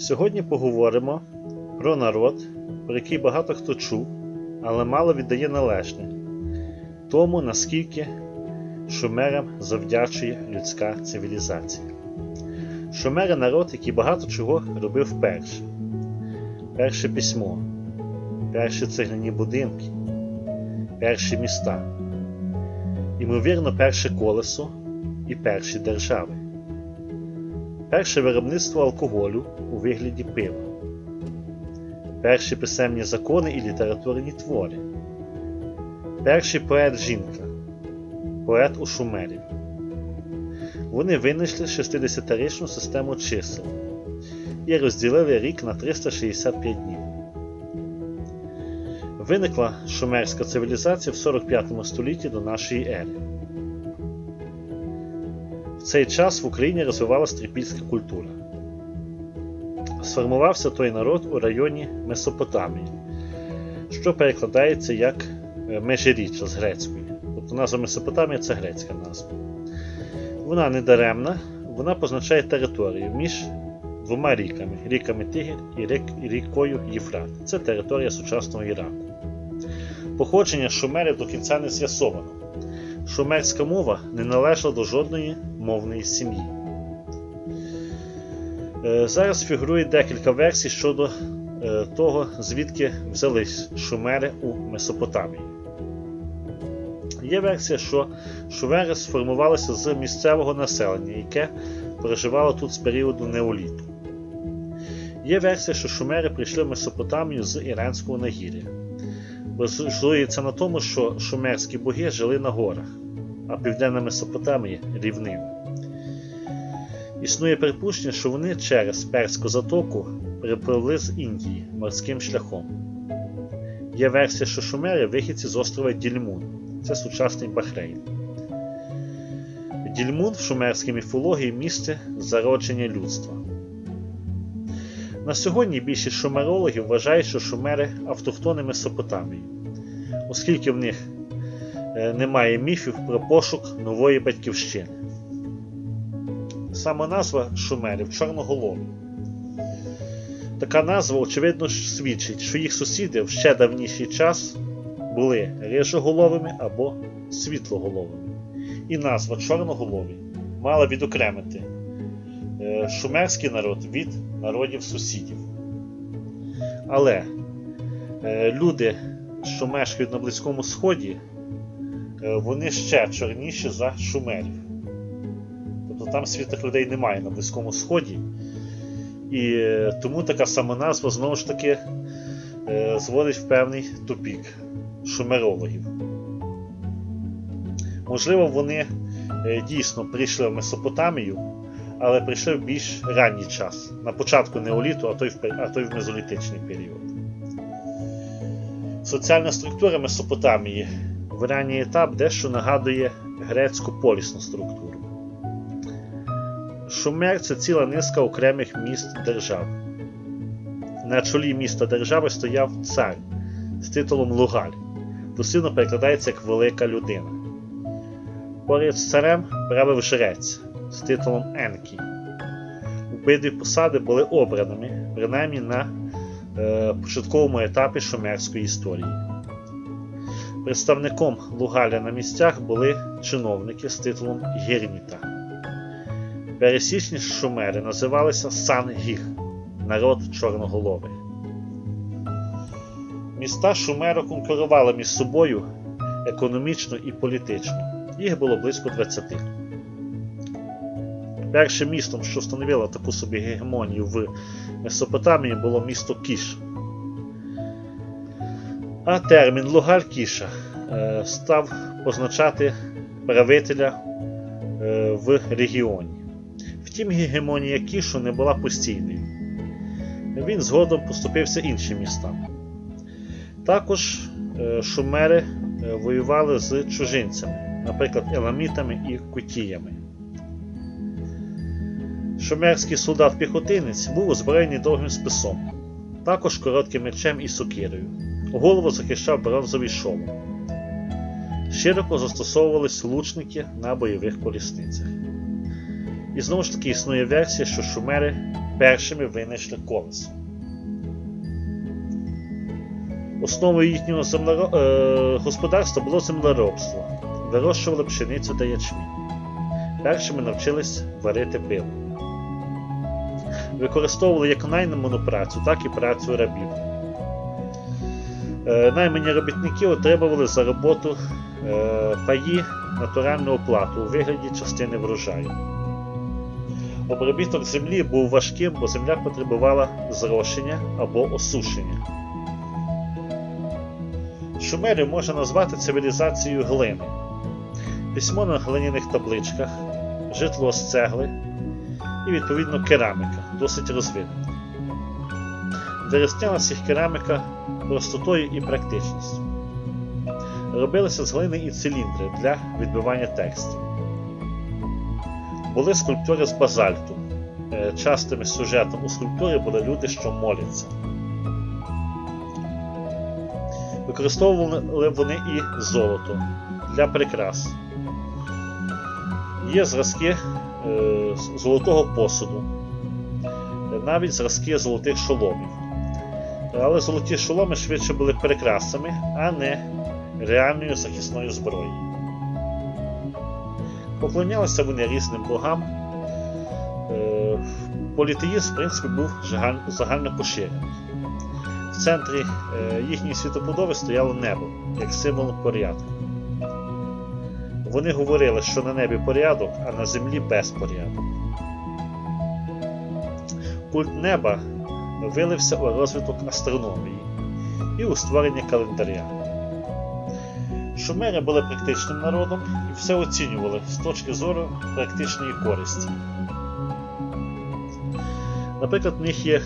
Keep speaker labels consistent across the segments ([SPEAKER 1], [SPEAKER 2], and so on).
[SPEAKER 1] Сьогодні поговоримо про народ, про який багато хто чув, але мало віддає належне тому, наскільки шумерам завдячує людська цивілізація. Шумери народ, який багато чого робив вперше. Перше письмо, перші цегляні будинки, перші міста, ймовірно, перше колесо і перші держави. Перше виробництво алкоголю у вигляді пива, перші писемні закони і літературні твори, перший поет жінка, поет у шумерів. Вони винайшли 60-річну систему чисел і розділили рік на 365 днів. Виникла шумерська цивілізація в 45 столітті до нашої ери. В цей час в Україні розвивалася трипільська культура. Сформувався той народ у районі Месопотамії, що перекладається як е, межиріччя з грецької. Тобто назва Месопотамія це грецька назва. Вона не даремна, вона позначає територію між двома ріками ріками Тигр і рік- рікою Єфрат. Це територія сучасного Іраку. Походження шумерів до кінця не з'ясовано. Шумерська мова не належала до жодної мовної сім'ї. Е, Зараз фігурує декілька версій щодо е, того, звідки взялись шумери у Месопотамії. Є версія, що шумери сформувалися з місцевого населення, яке проживало тут з періоду неоліту. Є версія, що шумери прийшли в Месопотамію з Іранського нагір'я. Базується на тому, що шумерські боги жили на горах, а південна Месопотамія рівнина. Існує припущення, що вони через Перську затоку припливли з Індії морським шляхом. Є версія, що шумери вихідці з острова Дільмун, це сучасний Бахрейн. Дільмун в шумерській міфології місце зародження людства. На сьогодні більшість шумерологів вважають, що шумери автохтони Месопотамії, оскільки в них е, немає міфів про пошук нової батьківщини. Сама назва шумерів чорноголові. Така назва, очевидно, свідчить, що їх сусіди в ще давніший час були рижоголовими або світлоголовими. І назва чорноголові мала відокремити е, шумерський народ від народів сусідів. Але е, люди, що мешкають на Близькому Сході, е, вони ще чорніші за шумерів. Тобто там світлих людей немає на Близькому Сході. І е, тому така сама назва знову ж таки зводить в певний тупік шумерологів. Можливо, вони дійсно прийшли в Месопотамію, але прийшли в більш ранній час, на початку неоліту, а то й в, а то й в мезолітичний період. Соціальна структура Месопотамії в ранній етап дещо нагадує грецьку полісну структуру. Шумер це ціла низка окремих міст держав. На чолі міста держави стояв цар з титулом Лугаль, дослівно перекладається як велика людина. Поряд з царем правив жрець з титулом Енкі. Обидві посади були обраними, принаймні на е, початковому етапі шумерської історії. Представником Лугаля на місцях були чиновники з титулом Гірніта. Пересічні шумери називалися Сан-Гіг народ чорноголових. Міста Шумеру конкурували між собою економічно і політично. Їх було близько 20. Першим містом, що становило таку собі гегемонію в Месопотамії, було місто Кіш. А термін Лугаль Кіша е, став позначати правителя е, в регіоні. Втім, гегемонія Кішу не була постійною. Він згодом поступився іншим містам. Також е, шумери воювали з чужинцями, наприклад, еламітами і кутіями. Шумерський солдат-піхотинець був озброєний довгим списом, також коротким мечем і сокирою. Голову захищав бронзовий шолом. Широко застосовувались лучники на бойових колісницях. І знову ж таки існує версія, що шумери першими винайшли колесо. Основою їхнього землеро... е... господарства було землеробство. Вирощували пшеницю та ячмінь. Першими навчились варити пиво. Використовували як найману працю, так і працю рабів. Е, Наймані робітники отримували за роботу е, паї натуральну оплату у вигляді частини врожаю. Обробіток землі був важким, бо земля потребувала зрошення або осушення. Шумерів можна назвати цивілізацією глини. Письмо на глиняних табличках, житло з цегли і, відповідно, кераміка досить розвинена. Вирізнялася їх кераміка простотою і практичністю. Робилися з глини і циліндри для відбивання текстів. Були скульптури з базальту. Е, Частим сюжетом у скульптурі були люди, що моляться. Використовували вони і золото для прикрас. Є зразки е, золотого посуду, навіть зразки золотих шоломів. Але золоті шоломи швидше були прикрасами, а не реальною захисною зброєю. Поклонялися вони різним богам. Е, Політеїзм, в принципі, був загально поширений. В центрі е, їхньої світоподоби стояло небо, як символ порядку. Вони говорили, що на небі порядок, а на землі безпорядок. Культ неба вилився у розвиток астрономії і у створення календаря. Шумери були практичним народом і все оцінювали з точки зору практичної користі. Наприклад, в них є е,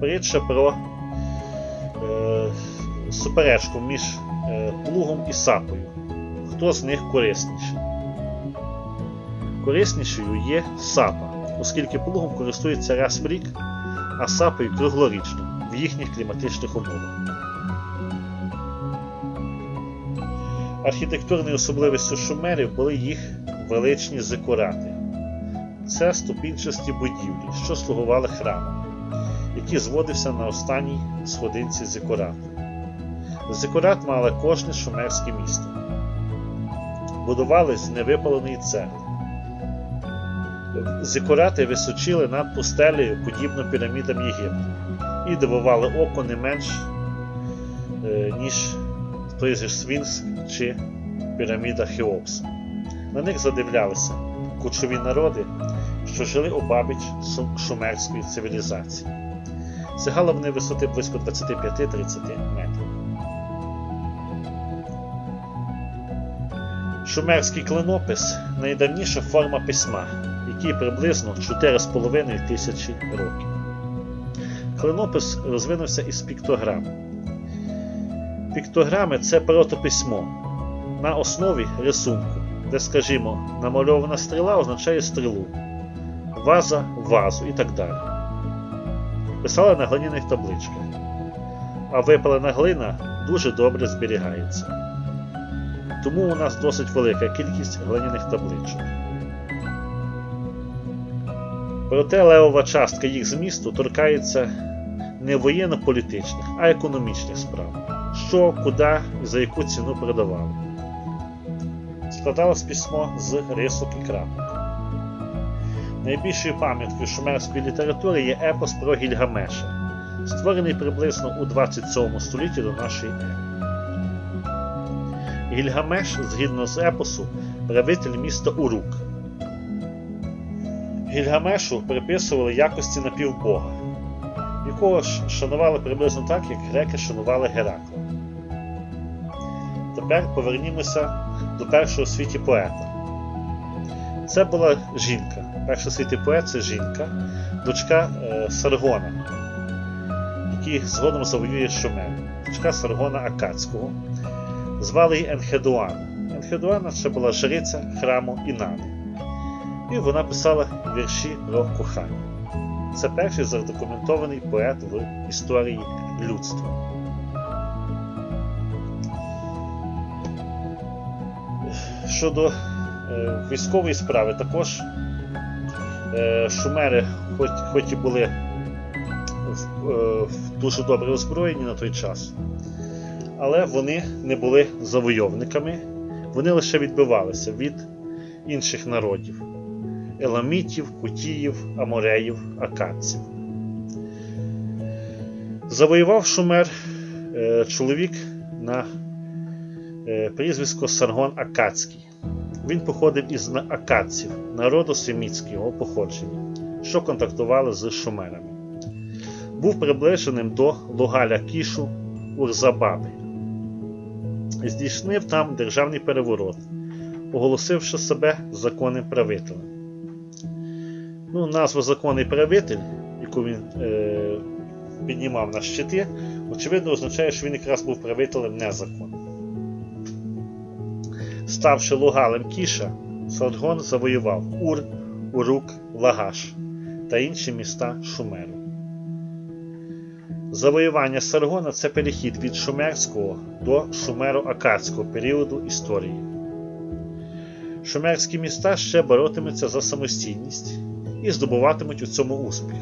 [SPEAKER 1] притча про е, суперечку між е, плугом і сапою. Хто з них корисніший? Кориснішою є сапа, оскільки плугом користується раз в рік, а сапою круглорічно в їхніх кліматичних умовах. Архітектурною особливістю шумерів були їх величні зикурати. Це ступінчасті будівлі, що слугували храмом, який зводився на останній сходинці зикурату. Зикурат мали кожне шумерське місто. Будували з невипаленої цегли. Зикурати височили над пустелею, подібно пірамідам Єгипту, і дивували око не менш, е, ніж той же Сфінкс чи піраміда Хеопса. На них задивлялися кучові народи, що жили обабіч Шу- шумерської цивілізації. Сягали вони висоти близько 25-30 метрів. Шумерський клинопис найдавніша форма письма, який приблизно 4,5 тисячі років. Клинопис розвинувся із піктограм. Піктограми це протописьмо на основі рисунку, де, скажімо, намальована стріла означає стрілу, ваза вазу і так далі. Писали на глиняних табличках, а випалена глина дуже добре зберігається. Тому у нас досить велика кількість глиняних табличок. Проте левова частка їх змісту торкається не воєнно-політичних, а економічних справ. Що, куди і за яку ціну продавали. Складалось письмо з рисок і крапок. Найбільшою пам'яткою шумерської літератури є епос про Гільгамеша, створений приблизно у 27 столітті до нашої ери. Гільгамеш, згідно з епосу, правитель міста Урук. Гільгамешу приписували якості напівбога, якого ж шанували приблизно так, як греки шанували Геракла. Тепер повернімося до першого світі поета. Це була жінка. Перший світі поет це жінка, дочка е, Саргона, який згодом завоює Шумер, дочка Саргона Акацького. Звали її Енхедуана. Енхедуана це була жриця храму Інани. І вона писала вірші про кохання. Це перший задокументований поет в історії людства. Щодо е, військової справи, також е, шумери хоч, і були е, дуже добре озброєні на той час, але вони не були завойовниками, вони лише відбивалися від інших народів еламітів, кутіїв, амореїв, акадців. Завоював Шумер е, чоловік на е, прізвисько Саргон Акацький. Він походив із акадців, народу семітського походження, що контактували з шумерами. Був приближеним до Лугаля Кішу Урзабаби. Здійснив там державний переворот, оголосивши себе законним правителем. Ну, назва законний правитель, яку він е, піднімав на щити, очевидно означає, що він якраз був правителем незаконним. Ставши лугалем Кіша, Садгон завоював Ур, Урук, Лагаш та інші міста Шумеру. Завоювання Саргона це перехід від шумерського до шумеро-акадського періоду історії. Шумерські міста ще боротимуться за самостійність і здобуватимуть у цьому успіх.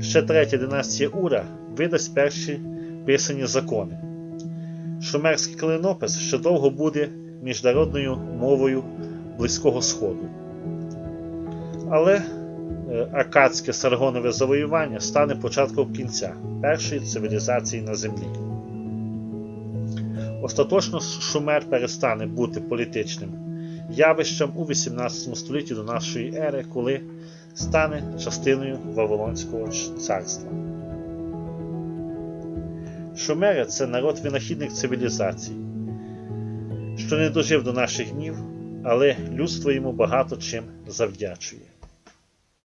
[SPEAKER 1] Ще третя династія Ура видасть перші писані закони. Шумерський клинопис ще довго буде міжнародною мовою Близького Сходу. Але акадське саргонове завоювання стане початком кінця першої цивілізації на землі. Остаточно Шумер перестане бути політичним явищем у 18 столітті до нашої ери, коли стане частиною Вавилонського царства. Шумери це народ винахідник цивілізацій, що не дожив до наших днів, але людство йому багато чим завдячує.